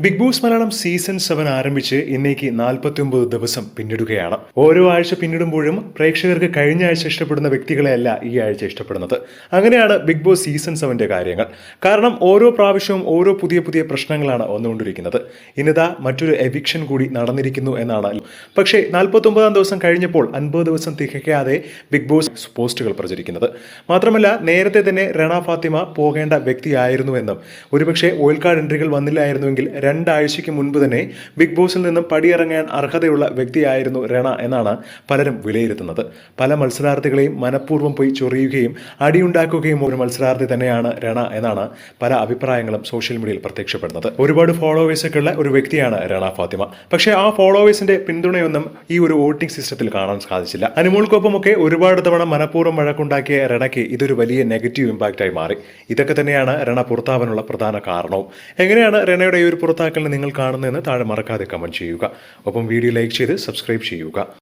Bigg Boss Malayalam season seven ആരംഭിച്ച് ഇന്നേക്ക് നാൽപ്പത്തി ഒമ്പത് ദിവസം പിന്നിടുകയാണ്. ഓരോ ആഴ്ച പിന്നിടുമ്പോഴും പ്രേക്ഷകർക്ക് കഴിഞ്ഞ ആഴ്ച ഇഷ്ടപ്പെടുന്ന വ്യക്തികളെയല്ല ഈ ആഴ്ച ഇഷ്ടപ്പെടുന്നത്. അങ്ങനെയാണ് ബിഗ് ബോസ് സീസൺ സെവന്റെ കാര്യങ്ങൾ. കാരണം ഓരോ പ്രാവശ്യവും ഓരോ പുതിയ പുതിയ പ്രശ്നങ്ങളാണ് വന്നുകൊണ്ടിരിക്കുന്നത്. ഇന്നിതാ മറ്റൊരു എവിക്ഷൻ കൂടി നടന്നിരിക്കുന്നു എന്നാണ്. പക്ഷേ നാൽപ്പത്തി ഒമ്പതാം ദിവസം കഴിഞ്ഞപ്പോൾ അൻപത് ദിവസം തികയ്ക്കാതെ ബിഗ് ബോസ് പോസ്റ്റുകൾ പ്രചരിക്കുന്നത്. മാത്രമല്ല നേരത്തെ തന്നെ റണ ഫാത്തിമ പോകേണ്ട വ്യക്തിയായിരുന്നുവെന്നും ഒരുപക്ഷെ ഓയിൽ കാർഡ് എൻട്രികൾ വന്നില്ലായിരുന്നുവെങ്കിൽ രണ്ടാഴ്ചയ്ക്ക് മുൻപ് തന്നെ ബിഗ് ബോസിൽ നിന്നും പടിയിറങ്ങാൻ അർഹതയുള്ള വ്യക്തിയായിരുന്നു രണ എന്നാണ് പലരും വിലയിരുത്തുന്നത്. പല മത്സരാർത്ഥികളെയും മനഃപൂർവം പോയി ചൊറിയുകയും അടിയുണ്ടാക്കുകയും ഒരു മത്സരാർത്ഥി തന്നെയാണ് രണ എന്നാണ് പല അഭിപ്രായങ്ങളും സോഷ്യൽ മീഡിയയിൽ പ്രത്യക്ഷപ്പെടുന്നത്. ഒരുപാട് ഫോളോവേഴ്സൊക്കെ ഉള്ള ഒരു വ്യക്തിയാണ് രണ ഫാത്തിമ. പക്ഷേ ആ ഫോളോവേഴ്സിന്റെ പിന്തുണയൊന്നും ഈ ഒരു വോട്ടിംഗ് സിസ്റ്റത്തിൽ കാണാൻ സാധിച്ചില്ല. അനുമോൾക്കൊപ്പമൊക്കെ ഒരുപാട് തവണ മനഃപൂർവം വഴക്കുണ്ടാക്കിയ രണയ്ക്ക് ഇതൊരു വലിയ നെഗറ്റീവ് ഇമ്പാക്റ്റായി മാറി. ഇതൊക്കെ തന്നെയാണ് രണ പുറത്താവാനുള്ള പ്രധാന കാരണവും. എങ്ങനെയാണ് രണയുടെ ഈ ഒരു പുറത്താക്കലിനെ നിങ്ങൾ കാണുന്നതെന്ന് താഴെ മറക്കാതെ കമന്റ് ചെയ്യുക. ഒപ്പം വീഡിയോ ലൈക്ക് ചെയ്ത് സബ്സ്ക്രൈബ് ചെയ്യുക.